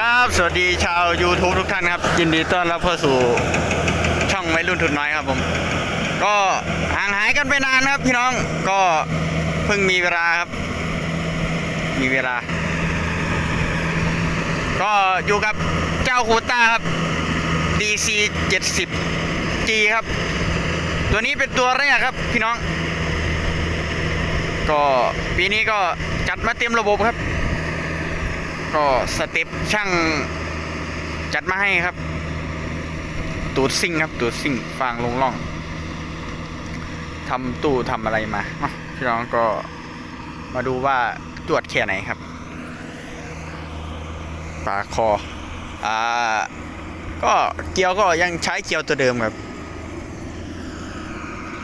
ครับ สวัสดีชาว YouTube ทุกท่านครับ ยินดีต้อนรับเข้าสู่ช่องวัยรุ่นทุนน้อยครับผม ก็ห่างหายกันไปนานครับพี่น้องก็เพิ่งมีเวลาครับ มีเวลา ก็อยู่กับเจ้าควต้าครับ DC 70 G ครับ ตัวนี้เป็นตัวแรกครับพี่น้อง ก็ปีนี้ก็จัดมาเต็มระบบครับ ก็สเต็ปช่างจัดมาให้ครับ ตูดซิ่งครับตูดซิ่งฟางลงล่องทำตู้ทำอะไรมาพี่น้องก็มาดูว่าตรวจแค่ไหนครับปาคออ่าก็เกียวก็ยังใช้เกียวตัวเดิมครับ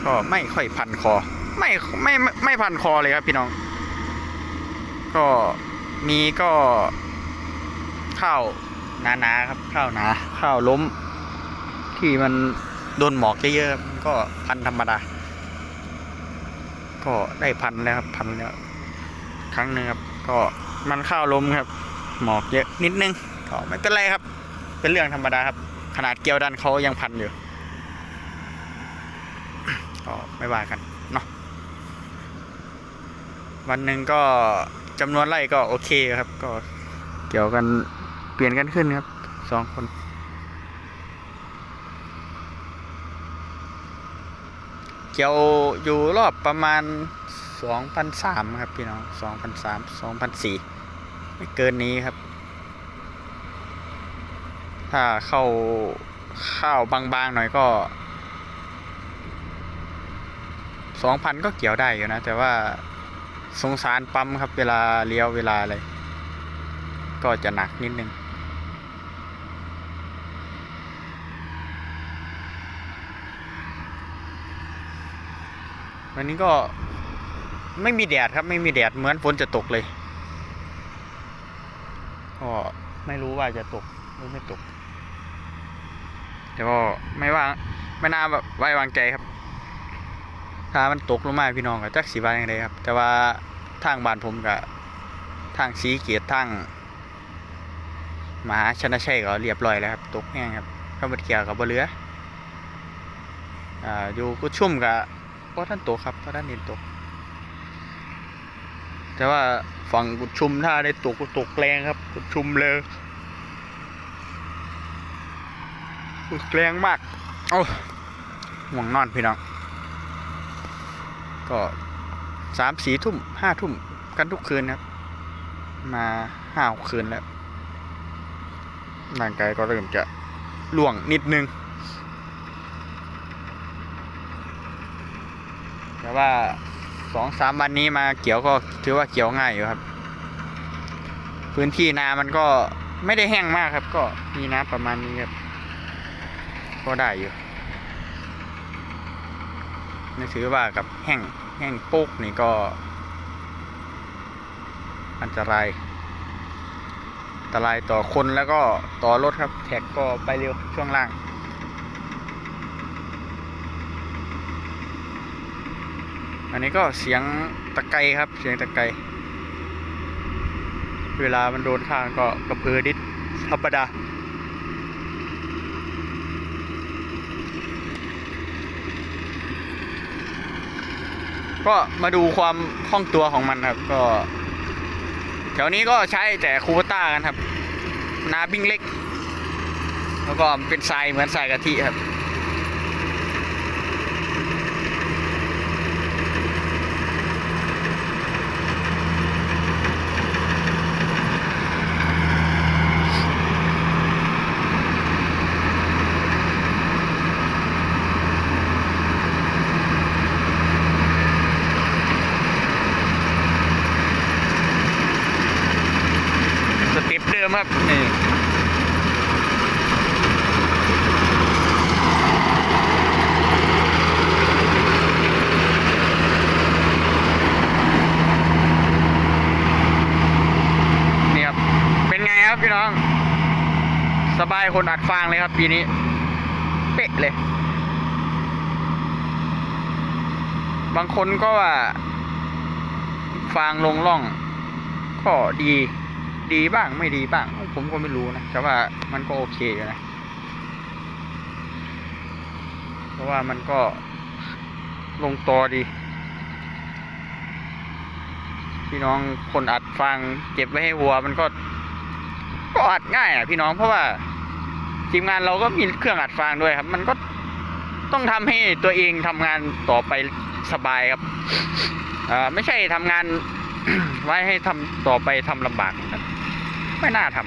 ก็ไม่ค่อยพันคอ ไม่ไม่ไม่ไม่พันคอเลยครับพี่น้อง ก็ มีก็ข้าวหนาๆครับข้าวหนาข้าวล้ม ที่มันโดนหมอกเยอะๆก็พันธรรมดา ก็ได้พันแล้วครับพันแล้วครั้งหนึ่งครับ ก็มันข้าวล้มครับ หมอกเยอะนิดนึงก็ไม่เป็นไรครับ เป็นเรื่องธรรมดาครับ ขนาดเกลียวดันเขายังพันอยู่ก็ไม่ว่ากันเนาะวันหนึ่งก็ จำนวนไร่ก็โอเคครับ ก็เกี่ยวกันเปลี่ยนกันขึ้นครับสองคนเกี่ยวอยู่รอบประมาณสองพันสามครับพี่น้องสองพันสามสองพันสี่ไม่เกินนี้ครับ ถ้าเข้าข้าวบางๆหน่อยก็สองพันก็เกี่ยวได้อยู่นะ แต่ว่า สงสารปั๊มครับ เวลาเลี้ยวเวลาอะไร ก็จะหนักนิดนึงวันนี้ก็ไม่มีแดดครับ ไม่มีแดดเหมือนฝนจะตกเลยก็ไม่รู้ว่าจะตกหรือไม่ตกแต่ก็ไม่ว่าไม่น่าแบบไว้วางใจครับ ถ้ามันตกลงมาพี่น้องก็จักสีว่าอย่างไรครับ แต่ว่าทางบ้านผมกับทางสีเกียรติทางมหาชนะชัยก็เรียบร้อยแล้วครับ ตกแห้งครับข้าวบัดเกียกับบเหลืออ่าอยู่กุดชุ่มกับเพราะท่านตกครับเพราะท่านเห็นตก แต่ว่าฝั่งกุดชุมถ้าได้ตกก็ตกแรงครับกุดชุมเลยตกแรงมากโอ้ห่วงนอนพี่น้อง ก็สามสี่ทุ่มห้าทุ่มกันทุกคืนครับ มาห้าหกคืนแล้วร่างกายก็เริ่มจะล่วงนิดนึง แต่ว่าสองสามวันนี้มาเกี่ยวก็ถือว่าเกี่ยวง่ายอยู่ครับ พื้นที่นามันก็ไม่ได้แห้งมากครับ ก็มีน้ำประมาณนี้ครับ ก็ได้อยู่ นี่ถือว่ากับแห้งแห้งปุ๊กนี่ก็ อันตรายอันตรายต่อคนแล้วก็ต่อรถครับ แท็กก็ไปเร็วช่วงล่างอันนี้ก็เสียงตะไคร้ครับ เสียงตะไคร้เวลามันโดนข้างก็กระเพือดิดธรรมดา ก็มาดูความคล่องตัวของมันครับ ก็แถวนี้ก็ใช้แต่คูเปต้ากันครับ นาบิ้งเล็ก แล้วก็เป็นทรายเหมือนทรายกะทิครับ มครับนี่นี่ครับ เป็นไงครับพี่น้อง สบายคนอัดฟางเลยครับปีนี้ เป๊ะเลย บางคนก็ว่า ฟางลงล่อง ก็ดี ดีบ้างไม่ดีบ้าง ผมก็ไม่รู้นะ แต่ว่ามันก็โอเคอยู่นะ เพราะว่ามันก็ลงตัวดี พี่น้องคนอัดฟางเก็บไว้ให้วัว มันก็ ก็อัดง่ายอะพี่น้องเพราะว่าทีมงานเราก็มีเครื่องอัดฟางด้วยครับ มันก็ต้องทำให้ตัวเองทำงานต่อไปสบายครับอ่อไม่ใช่ทำงานไว้ให้ทำต่อไปทำลำบาก ไม่น่าท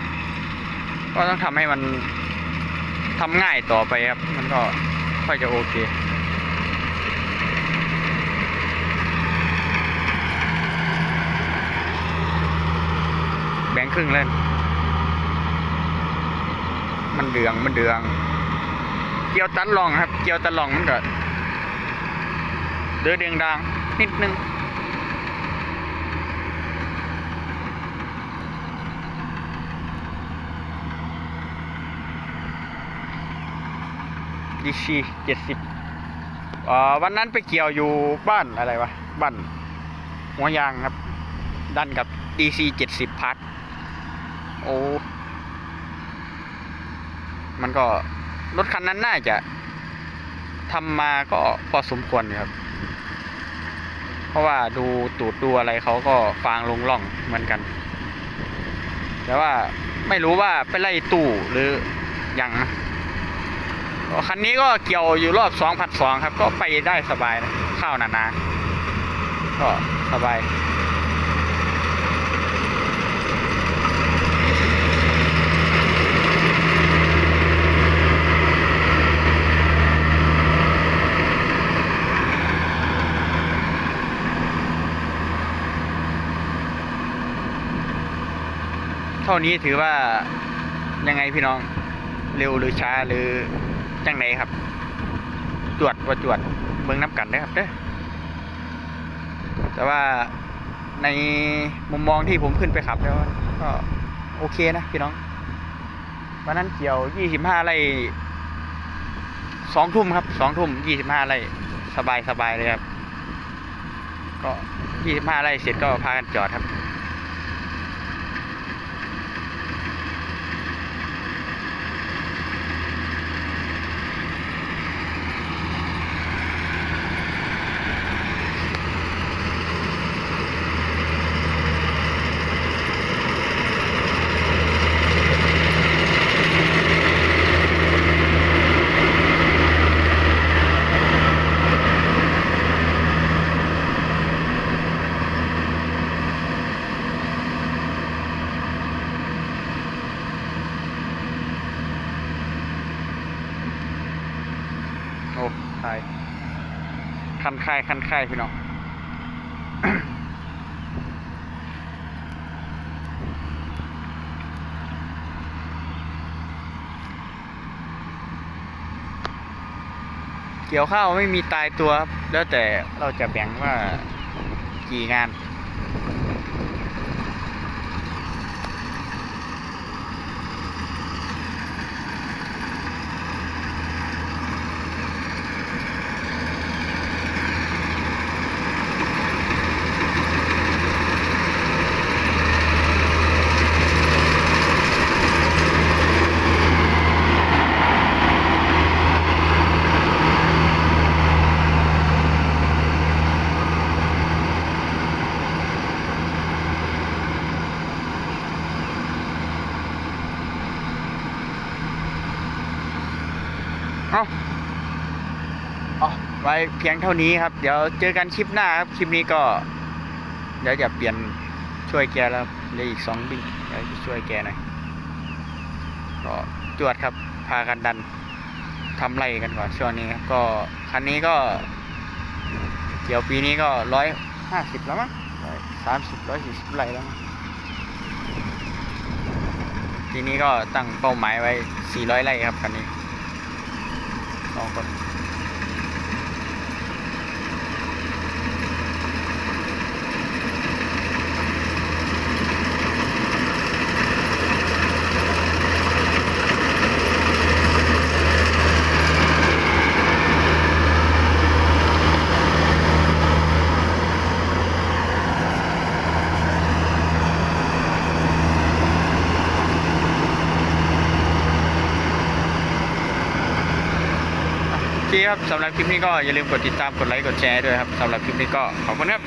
ำก็ต้องทำให้มันทำง่ายต่อไปครับ มันก็ค่อยจะโอเคแบ่งครึ่งเล่น มันเดือง มันเดือง เกี่ยวตันลองครับ เกี่ยวตันลองมันก็เดือดเดียงดังนิดนึง ดีชีเจ็ดสิบวันนั้นไปเกี่ยวอยู่บ้านอะไรวะ บ้านหัวยางครับ ดันกับ DC เจ็ดสิบพัทโอ้มันก็รถคันนั้นน่าจะทำมาก็พอสมควรครับ เพราะว่าดูตูดดูอะไรเขาก็ฟางลงล่องเหมือนกัน แต่ว่าไม่รู้ว่าไปไล่ตู้หรืออยังนะ คันนี้ก็เกี่ยวอยู่รอบสองพันสองครับ ก็ไปได้สบายนะข้าวหนาๆก็สบายเท่านี้ถือว่ายังไงพี่น้องเร็วหรือช้าหรือ จังไหนครับ จวดว่าจวดเมืองน้ำกันได้ครับเด้อแต่ว่าในมุมมองที่ผมขึ้นไปขับแล้วก็โอเคนะพี่น้องวันนั้นเกี่ยวยี่สิบห้าไร่สองทุ่มครับสองทุ่มยี่สิบห้าไร่สบายสบายเลยครับ ก็ยี่สิบห้าไร่เสร็จก็พากันจอดครับ โอ้ คายคันคายคันคายพี่น้องเกี่ยวข้าวไม่มีตายตัวครับ แล้วแต่เราจะแบ่งว่ากี่งาน เอาเอาไว้เพียงเท่านี้ครับ เดี๋ยวเจอกันคลิปหน้าครับ คลิปนี้ก็ เดี๋ยวจะเปลี่ยนช่วยแกแล้วครับเหลืออีกสองบิ๊กเดี๋ยวจะช่วยแกหน่อยก็จวดครับ พากันดันทำไรกันก่อนช่วงนี้ครับก็คันนี้ก็เกี่ยวปีนี้ก็ร้อยห้าสิบแล้วมั้งสามสิบร้อยสี่สิบไรแล้วมั้งทีนี้ก็ตั้งเป้าหมายไว้สี่ร้อยไร่ครับคันนี้ ส ครับสำหรับคลิปนี้ก็อย่าลืมกดติดตามกดไลค์กดแชร์ด้วยครับสำหรับคลิปนี้ก็ขอบคุณครับ